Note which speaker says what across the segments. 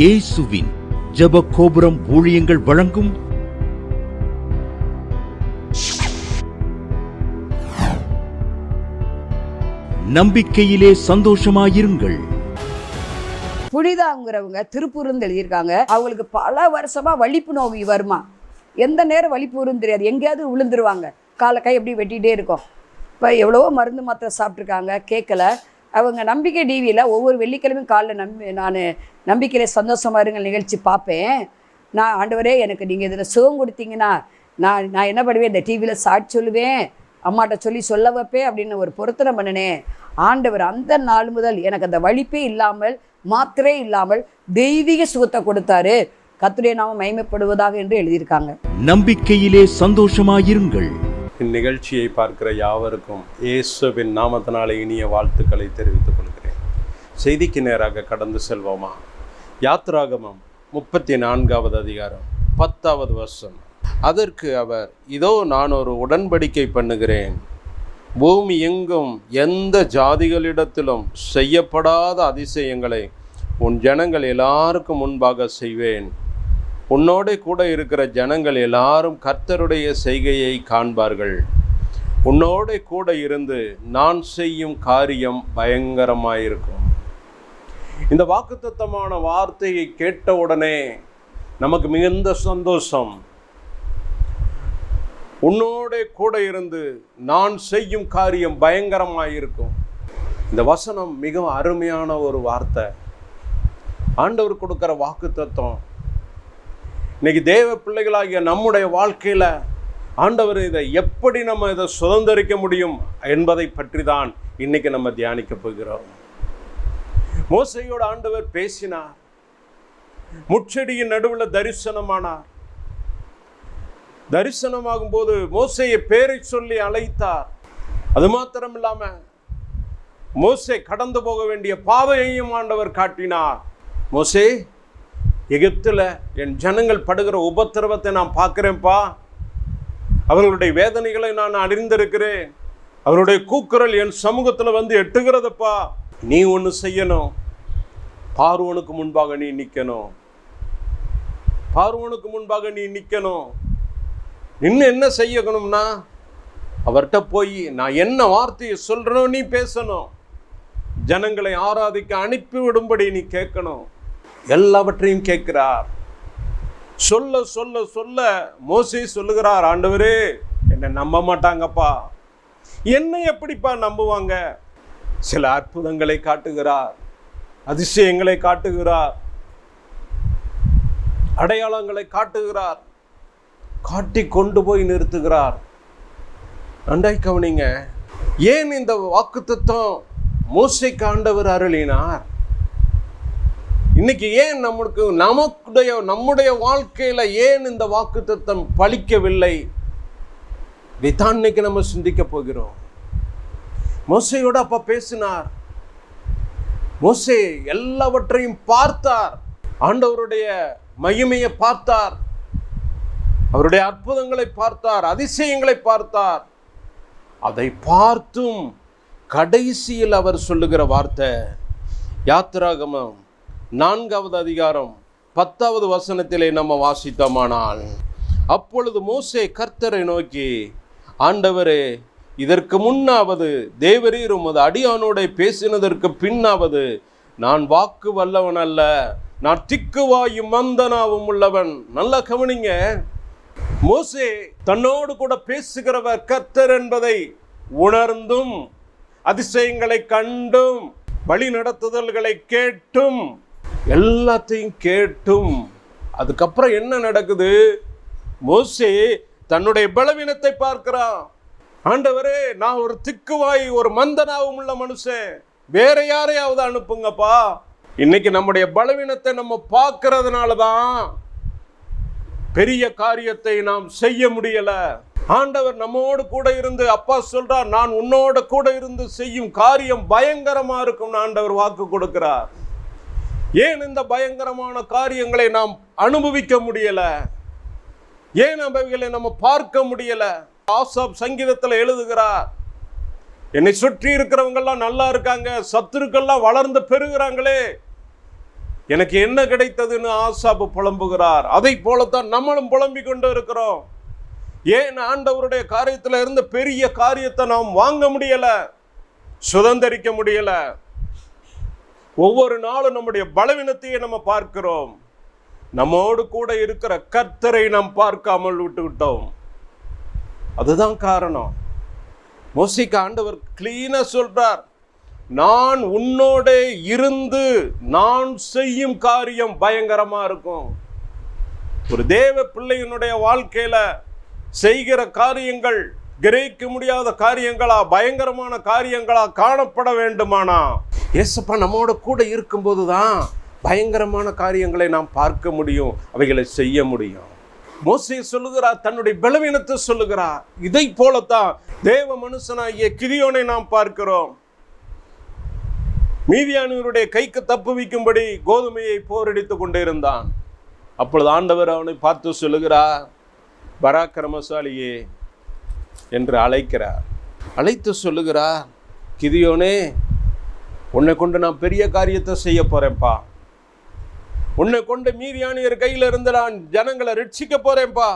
Speaker 1: இயேசுவின் ஜெப கோபுரம் ஊழியங்கள் வழங்கும் நம்பிக்கையிலே சந்தோஷமாயிருங்கள்.
Speaker 2: புனிதாங்கிறவங்க திருப்பூர்ந்து எழுதியிருக்காங்க. அவங்களுக்கு பல வருஷமா வலிப்பு நோய் வருமா? எந்த நேரம் வலிப்பு தெரியாது. எங்கேயாவது விழுந்துருவாங்க. காலை கை எப்படி வெட்டிகிட்டே இருக்கும். இப்போ எவ்வளவோ மருந்து மாத்திரை சாப்பிட்ருக்காங்க கேட்கல. அவங்க நம்பிக்கை டிவியில் ஒவ்வொரு வெள்ளிக்கிழமையும் காலைல நம்பி நான் நம்பிக்கையில் சந்தோஷமா இருங்கள் நிகழ்ச்சி பார்ப்பேன். நான் ஆண்டவரே எனக்கு நீங்கள் இதில் சுகம் கொடுத்தீங்கன்னா நான் நான் என்ன பண்ணுவேன்? இந்த டிவியில் சாட்சி சொல்லுவேன் அம்மாட்ட சொல்லி சொல்ல வைப்பேன் அப்படின்னு ஒரு பொருத்தனை பண்ணினேன். ஆண்டவர் அந்த நாள் முதல் எனக்கு அந்த வலிப்பே இல்லாமல் மாத்திரை இல்லாமல் தெய்வீக சுகத்தை கொடுத்தாரு. கத்துடைய நாம மகிமைப்படுவதாக என்று எழுதியிருக்காங்க.
Speaker 1: நம்பிக்கையிலே சந்தோஷமாயிருங்கள்.
Speaker 3: இந்நிகழ்ச்சியை பார்க்கிற யாவருக்கும் இயேசுவின் நாமத்தினாலே இனிய வாழ்த்துக்களை தெரிவித்துக் கொள்கிறேன். செய்திக்கு நேராக கடந்து செல்வோமா? யாத்ராகமம் முப்பத்தி நான்காவது அதிகாரம் பத்தாவது வருஷம் அதற்கு அவர் இதோ நான் ஒரு உடன்படிக்கை பண்ணுகிறேன். பூமி எங்கும் எந்த ஜாதிகளிடத்திலும் செய்யப்படாத அதிசயங்களை உன் ஜனங்கள் எல்லாருக்கும் முன்பாக செய்வேன். உன்னோட கூட இருக்கிற ஜனங்கள் எல்லாரும் கர்த்தருடைய செய்கையை காண்பார்கள். உன்னோட கூட இருந்து நான் செய்யும் காரியம் பயங்கரமாயிருக்கும். இந்த வாக்குத்தத்தமான வார்த்தையை கேட்ட உடனே நமக்கு மிகுந்த சந்தோஷம். உன்னோட கூட இருந்து நான் செய்யும் காரியம் பயங்கரமாயிருக்கும். இந்த வசனம் மிகவும் அருமையான ஒரு வார்த்தை. ஆண்டவர் கொடுக்குற வாக்கு தத்துவம் இன்னைக்கு தேவ பிள்ளைகளாகிய நம்முடைய வாழ்க்கையில் ஆண்டவர் இதை எப்படி நம்ம இதை சுதந்திரிக்க முடியும் என்பதை பற்றி தான் இன்னைக்கு நம்ம தியானிக்க போகிறோம். மோசையோட ஆண்டவர் பேசினார். முச்செடியின் நடுவில் தரிசனமானார். தரிசனமாகும் போது மோசையை பேரை சொல்லி அழைத்தார். அது மாத்திரம் இல்லாம மோசை கடந்து போக வேண்டிய பாதையையும் ஆண்டவர் காட்டினார். மோசே எகிப்தில் என் ஜனங்கள் படுகிற உபத்திரவத்தை நான் பார்க்குறேன்ப்பா. அவர்களுடைய வேதனைகளை நான் அறிந்திருக்கிறேன். அவருடைய கூக்குரல் என் சமூகத்தில் வந்து எட்டுகிறதப்பா. நீ ஒன்று செய்யணும். பார்வனுக்கு முன்பாக நீ நிற்கணும் பார்வனுக்கு முன்பாக நீ நிற்கணும் இன்னும் என்ன செய்யணும்னா அவர்கிட்ட போய் நான் என்ன வார்த்தையை சொல்கிறனோ நீ பேசணும். ஜனங்களை ஆராதிக்க அனுப்பி விடும்படி நீ கேட்கணும். எல்லாவற்றையும் கேட்கிறார். சொல்ல சொல்ல சொல்ல மோசே சொல்லுகிறார் ஆண்டவரே என்னை நம்ப மாட்டாங்கப்பா. என்னை எப்படிப்பா நம்புவாங்க? சில அற்புதங்களை காட்டுகிறார் அதிசயங்களை காட்டுகிறார் அடையாளங்களை காட்டுகிறார் காட்டி கொண்டு போய் நிறுத்துகிறார். நன்றாய் கவனிங்க ஏன் இந்த வாக்குத்தத்தம் மோசைக்கு ஆண்டவர் அருளினார்? இன்னைக்கு ஏன் நம்மளுக்கு நமக்குடைய நம்முடைய வாழ்க்கையில் ஏன் இந்த வாக்குத்தத்தம் பழிக்கவில்லை இதைத்தான் இன்னைக்கு நம்ம சிந்திக்க போகிறோம். மோசையோட அப்ப பேசினார். மோசே எல்லாவற்றையும் பார்த்தார். ஆண்டவருடைய மகிமையை பார்த்தார். அவருடைய அற்புதங்களை பார்த்தார். அதிசயங்களை பார்த்தார். அதை பார்த்தும் கடைசியில் அவர் சொல்லுகிற வார்த்தை யாத்திராகமம் நான்காவது அதிகாரம் பத்தாவது வசனத்திலே நம்ம வாசித்தோமானால் அப்பொழுது மோசே கர்த்தரை நோக்கி ஆண்டவரே இதற்கு முன்னாவது தேவரீர் உமது அடியானோட பேசினதற்கு பின்னாவது நான் வாக்கு வல்லவன் அல்ல நான் திக்குவாயும் மந்தனாவும் உள்ளவன். நல்லா கவனிங்க. மோசே தன்னோடு கூட பேசுகிறவர் கர்த்தர் என்பதை உணர்ந்தும் அதிசயங்களை கண்டும் வழி நடத்துதல்களை கேட்டும் எல்லாத்தையும் கேட்டும். அதுக்கப்புறம் என்ன நடக்குது? மோசே தன்னுடைய பலவீனத்தை பார்க்கிறான். ஆண்டவரே நான் ஒரு திக்குவாய் ஒரு மந்தனாவும் உள்ள மனுஷன். வேற யாரையாவது அனுப்புங்கப்பா. இன்னைக்கு நம்முடைய பலவீனத்தை நம்ம பார்க்கறதுனால தான் பெரிய காரியத்தை நாம் செய்ய முடியல. ஆண்டவர் நம்மோடு கூட இருந்து அப்பா சொல்றார் நான் உன்னோட கூட இருந்து செய்யும் காரியம் பயங்கரமா இருக்கும் ஆண்டவர் வாக்கு கொடுக்கிறார். ஏன் இந்த பயங்கரமான காரியங்களை நாம் அனுபவிக்க முடியல? ஏன் அவைகளை நம்ம பார்க்க முடியல? ஆசாப் சங்கீதத்தில் எழுதுகிறார் என்னை சுற்றி இருக்கிறவங்கெல்லாம் நல்லா இருக்காங்க சத்துருக்கள்லாம் வளர்ந்து பெருகிறாங்களே எனக்கு என்ன கிடைத்ததுன்னு ஆசாப்பு புலம்புகிறார். அதை போலத்தான் நம்மளும் புலம்பிக் கொண்டு இருக்கிறோம். ஏன் ஆண்டவருடைய காரியத்தில் இருந்த பெரிய காரியத்தை நாம் வாங்க முடியலை? சுதந்திரிக்க முடியலை. ஒவ்வொரு நாளும் நம்முடைய பலவீனத்தையே நம்ம பார்க்கிறோம். நம்மோடு கூட இருக்கிற கர்த்தரை நாம் பார்க்காமல் விட்டுவிட்டோம் அதுதான் காரணம். மோசிக்கு ஆண்டவர் கிளீனாக சொல்றார். நான் உன்னோட இருந்து நான் செய்யும் காரியம் பயங்கரமாக இருக்கும். ஒரு தேவ பிள்ளையினுடைய வாழ்க்கையில் செய்கிற காரியங்கள் கிரகிக்க முடியாத காரியங்களா பயங்கரமான காரியங்களா காணப்பட வேண்டுமானா? ஏசப்பா நம்மோட கூட இருக்கும்போது தான் பயங்கரமான காரியங்களை நாம் பார்க்க முடியும் அவைகளை செய்ய முடியும். மோசே சொல்லுகிறார் தன்னுடைய பலவீனத்தை சொல்லுகிறார். இதை போலத்தான் தேவ மனுஷனாகிய கிரியோனை நாம் பார்க்கிறோம். மீதியானவருடைய கைக்கு தப்பு வைக்கும்படி கோதுமையை போரடித்துக் கொண்டிருந்தான். அப்பொழுது ஆண்டவர் அவனை பார்த்து சொல்லுகிறார் பராக்கிரமசாலியே என்று அழைக்கிறார். அழைத்து சொல்லுகிறார் கிதியோனே உன்னை கொண்டு நான் பெரிய காரியத்தை செய்ய போறேன்ப்பா. உன்னை கொண்டு மீதியானியர் கையில இருந்து நான் ஜனங்களை ரட்சிக்க போறேன்ப்பா.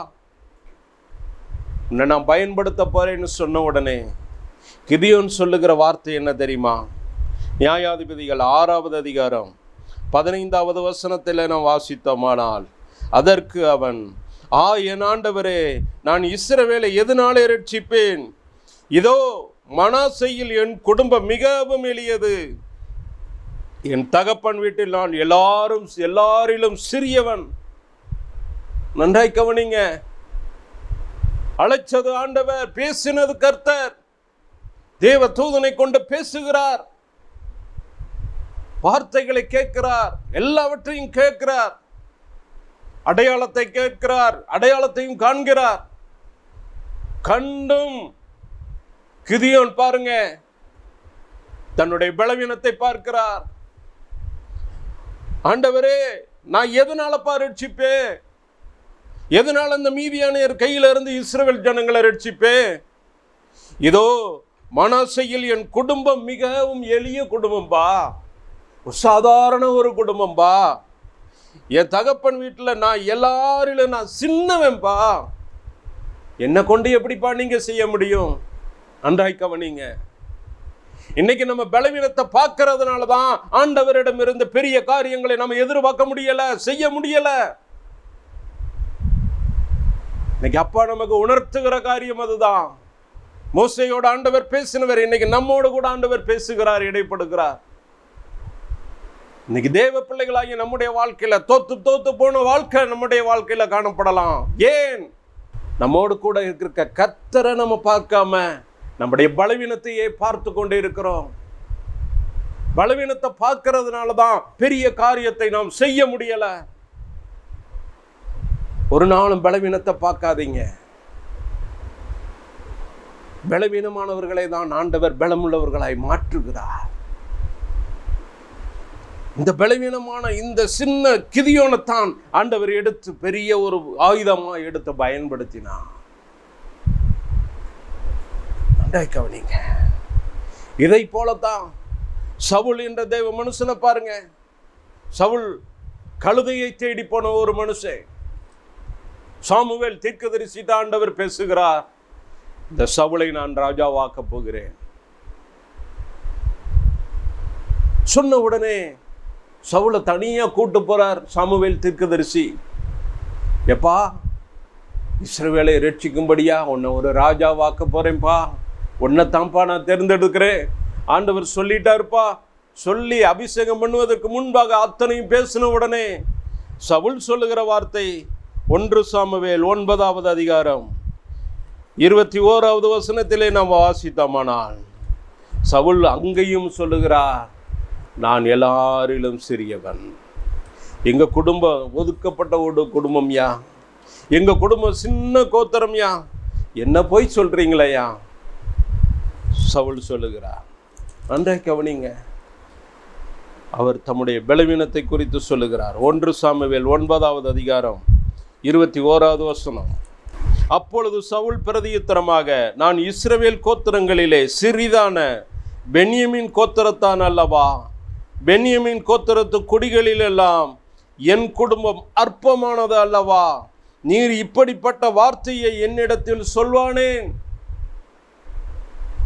Speaker 3: உன்னை நான் பயன்படுத்த போறேன்னு சொன்ன உடனே கிதியோன் சொல்லுகிற வார்த்தை என்ன தெரியுமா? நியாயாதிபதிகள் ஆறாவது அதிகாரம் பதினைந்தாவது வசனத்தில் நாம் வாசித்தோமானால் அதற்கு அவன் ஆ என் ஆண்டவரே நான் இஸ்ரவேலை எதனாலே ரட்சிப்பேன்? இதோ மனாசையில் என் குடும்பம் மிகவும் எளியது. என் தகப்பன் வீட்டில் நான் எல்லாரும் எல்லாரிலும் சிறியவன். நன்றாய் கவனிங்க. அழைச்சது ஆண்டவர் பேசினது கர்த்தர். தேவ தூதனை கொண்டு பேசுகிறார். வார்த்தைகளை கேட்கிறார். எல்லாவற்றையும் கேட்கிறார். அடையாளத்தை கேட்கிறார். அடையாளத்தையும் காண்கிறார். கண்டும் கிதியோன் பாருங்க. தன்னுடைய பலவீனத்தை பார்க்கிறார். ஆண்டவரே நான் எதனாலப்பா ரட்சிப்பேன்? எதனால் அந்த மீதியானையர் கையில இருந்து இஸ்ரவேல் ஜனங்களை ரட்சிப்பேன்? இதோ மனசையில் என் குடும்பம் மிகவும் எளிய குடும்பம்பா. ஒரு சாதாரண ஒரு குடும்பம்பா. என் தகப்பன் வீட்டில் நான் எல்லாரிலும் நான் சின்னவன்பா. என்னை கொண்டு எப்படிப்பா நீங்கள் செய்ய முடியும்? அன்றாய் கவனிங்க. இன்னைக்கு நம்ம பலவீனத்தை பார்க்கறதுனால தான் ஆண்டவரிடம் இருந்து பெரிய காரியங்களை நம்ம எதிர்பார்க்க முடியல செய்ய முடியல. இன்னைக்கு அப்பா நமக்கு உணர்த்துகிற காரியம் அதுதான். மோசையோட ஆண்டவர் பேசினவர் இன்னைக்கு நம்மோடு கூட ஆண்டவர் பேசுகிறார் இடைப்படுகிறார். இன்னைக்கு தேவ பிள்ளைகளாகிய நம்முடைய வாழ்க்கையில தோத்து தோத்து போன வாழ்க்கை நம்முடைய வாழ்க்கையில காணப்படலாம். ஏன்? நம்மோடு கூட இருக்கிற கத்தரை நம்ம பார்க்காம நம்முடைய பலவீனத்தையே பார்த்து கொண்டே இருக்கிறோம். பலவீனத்தை பார்க்கறதுனால தான் பெரிய காரியத்தை நாம் செய்ய முடியல. ஒரு நாளும் பலவீனத்தை பார்க்காதீங்க. பலவீனமானவர்களை தான் ஆண்டவர் பலமுள்ளவர்களாய் மாற்றுகிறார். இந்த பலவீனமான இந்த சின்ன கிதியோனைத்தான் ஆண்டவர் எடுத்து பெரிய ஒரு ஆயுதமா எடுத்து பயன்படுத்தினார். நன்றாய் கவனிங்க. இதை போலத்தான் சவுல் என்ற தெய்வ மனுஷனை பாருங்க. சவுல் கழுதையை தேடி போன ஒரு மனுஷன். சாமுவேல் தீர்க்கதரிசி ஆண்டவர் பேசுகிறார் இந்த சவுளை நான் ராஜாவாக்க போகிறேன். சொன்ன உடனே சவுளை தனியாக கூட்டு போறார் சாமுவேல் தீர்க்கதரிசி. எப்பா இஸ்ரவேலை ரட்சிக்கும்படியா உன்னை ஒரு ராஜாவாக்க போறேன்ப்பா. உன்னை தான்ப்பா நான் தேர்ந்தெடுக்கிறேன். ஆண்டவர் சொல்லிட்டாருப்பா. சொல்லி அபிஷேகம் பண்ணுவதற்கு முன்பாக அத்தனையும் பேசின உடனே சவுல் சொல்லுகிற வார்த்தை ஒன்று சாமுவேல் ஒன்பதாவது அதிகாரம் இருபத்தி ஓராவது வசனத்திலே நாம் வாசித்தோமானால் சவுல் அங்கேயும் சொல்லுகிறார் நான் எல்லாரிலும் சிறியவன். எங்கள் குடும்பம் ஒதுக்கப்பட்ட ஒரு குடும்பம்யா? எங்கள் குடும்பம் சின்ன கோத்திரம்யா? என்ன போய் சொல்றீங்களேயா? சவுல் சொல்லுகிறார். நன்றாக கவனிங்க. அவர் தம்முடைய பலவீனத்தை குறித்து சொல்லுகிறார். ஒன்று சாமுவேல் ஒன்பதாவது அதிகாரம் இருபத்தி ஓராவது வசனம். அப்பொழுது சவுல் பிரதியுத்தரமாக நான் இஸ்ரவேல் கோத்திரங்களிலே சிறிதான பென்யமின் கோத்திரத்தான் அல்லவா? பென்யமின் கோத்திரத்து குடிகளில் எல்லாம் என் குடும்பம் அற்பமானது அல்லவா? நீர் இப்படிப்பட்ட வார்த்தையை என்னிடத்தில் சொல்வானேன்.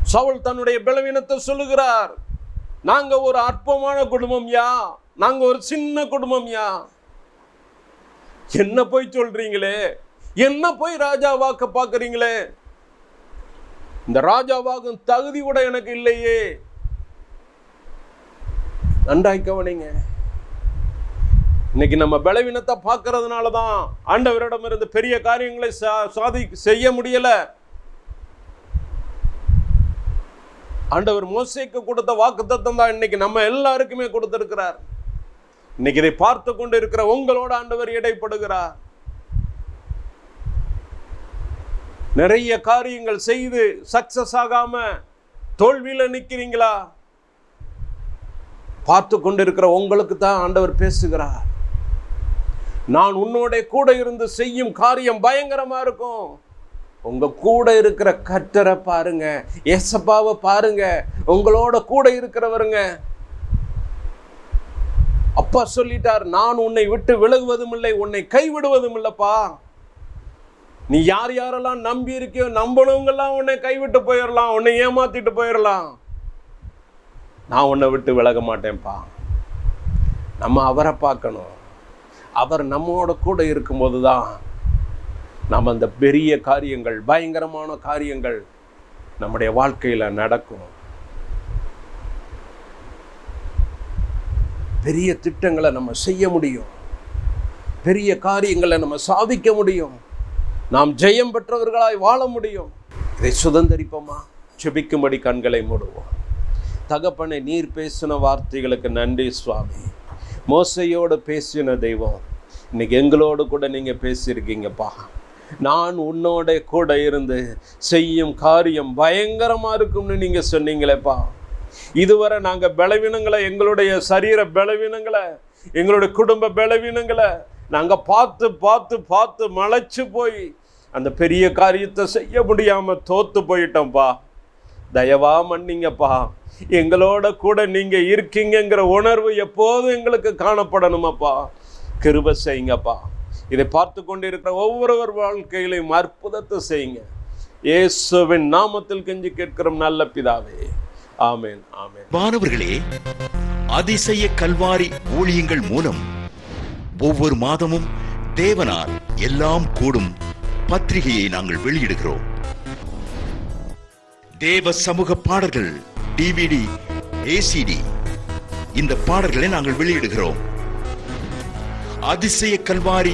Speaker 3: சவுல் தன்னுடைய பலவீனத்தை சொல்லுகிறார். நாங்க ஒரு அற்பமான குடும்பம் யா? நாங்க ஒரு சின்ன குடும்பம் யா? என்ன போய் சொல்றீங்களே? என்ன போய் ராஜாவாக்க பார்க்குறீங்களே இந்த ராஜாவாகும் தகுதி கூட எனக்கு இல்லையே. நன்றாய் கவனிங்க. இன்னைக்கு நம்ம பலவீனத்தை பார்க்கறதுனால தான் ஆண்டவரிடம் இருந்து பெரிய காரியங்களை சா- சாதி செய்ய முடியலை. ஆண்டவர் மோசைக்கு கொடுத்த வாக்குத்தத்தம் தான் இன்னைக்கு நம்ம எல்லாருக்குமே கொடுத்திருக்கிறார். இன்னைக்கு இதை பார்த்து கொண்டு இருக்கிற உங்களோட ஆண்டவர் இடைப்படுகிறார். நிறைய காரியங்கள் செய்து சக்சஸ் ஆகாம தோல்வியில நிக்கிறீங்களா? பார்த்து கொண்டிருக்கிற உங்களுக்கு தான் ஆண்டவர் பேசுகிறார். நான் உன்னோட கூட இருந்து செய்யும் காரியம் பயங்கரமா இருக்கும். உங்கள் கூட இருக்கிற கர்த்தரை பாருங்க ஏசப்பாவை பாருங்க உங்களோட கூட இருக்கிறவருங்க. அப்பா சொல்லிட்டார் நான் உன்னை விட்டு விலகுவதும் இல்லை உன்னை கைவிடுவதும் இல்லைப்பா. நீ யார் யாரெல்லாம் நம்பி இருக்கியோ நம்பணுங்கெல்லாம் உன்னை கைவிட்டு போயிடலாம் உன்னை ஏமாத்திட்டு போயிடலாம் நான் உன்னை விட்டு விலக மாட்டேன்ப்பா. நம்ம அவரை பார்க்கணும். அவர் நம்மோட கூட இருக்கும்போது தான் நாம் அந்த பெரிய காரியங்கள் பயங்கரமான காரியங்கள் நம்முடைய வாழ்க்கையில் நடக்கும். பெரிய திட்டங்களை நம்ம செய்ய முடியும். பெரிய காரியங்களை நம்ம சாதிக்க முடியும். நாம் ஜெயம் பெற்றவர்களாய் வாழ முடியும். இதை சுதந்திரிப்போமா? செபிக்கும்படி கண்களை மூடுவோம். தகப்பனை நீர் பேசின வார்த்தைகளுக்கு நன்றி சுவாமி. மோசையோடு பேசின தெய்வம். இன்னைக்கு எங்களோடு கூட நீங்கள் பேசியிருக்கீங்கப்பா. நான் உன்னோட கூட இருந்து செய்யும் காரியம் பயங்கரமாக இருக்கும்னு நீங்கள் சொன்னீங்களேப்பா. இதுவரை நாங்கள் பலவீனங்களை எங்களுடைய சரீர பலவீனங்களை எங்களுடைய குடும்ப பலவீனங்களை நாங்கள் பார்த்து பார்த்து பார்த்து மலைச்சு போய் அந்த பெரிய காரியத்தை செய்ய முடியாமல் தோற்று போயிட்டோம்ப்பா. தயவா மன்னிங்கப்பா. எங்களோட கூட நீங்கள் இருக்கீங்கங்கிற உணர்வு எப்போதும் எங்களுக்கு காணப்படணுமாப்பா. கிருப செய்யுங்கப்பா. இதை பார்த்து கொண்டிருக்கிற ஒவ்வொருவர் வாழ்க்கையிலையும் அற்புதத்தை செய்யுங்க. இயேசுவின் நாமத்தில் கெஞ்சி கேட்கிறோம் நல்ல பிதாவே. ஆமேன் ஆமேன்.
Speaker 4: மாணவர்களே அதிசய கல்வாரி ஊழியங்கள் மூலம் ஒவ்வொரு மாதமும் தேவனால் எல்லாம் கூடும் பத்திரிகையை நாங்கள் வெளியிடுகிறோம். தேவ சமூக பாடல்கள் டிவிடி ஏசிடி இந்த பாடல்களை நாங்கள் வெளியிடுகிறோம். அதிசய கல்வாரி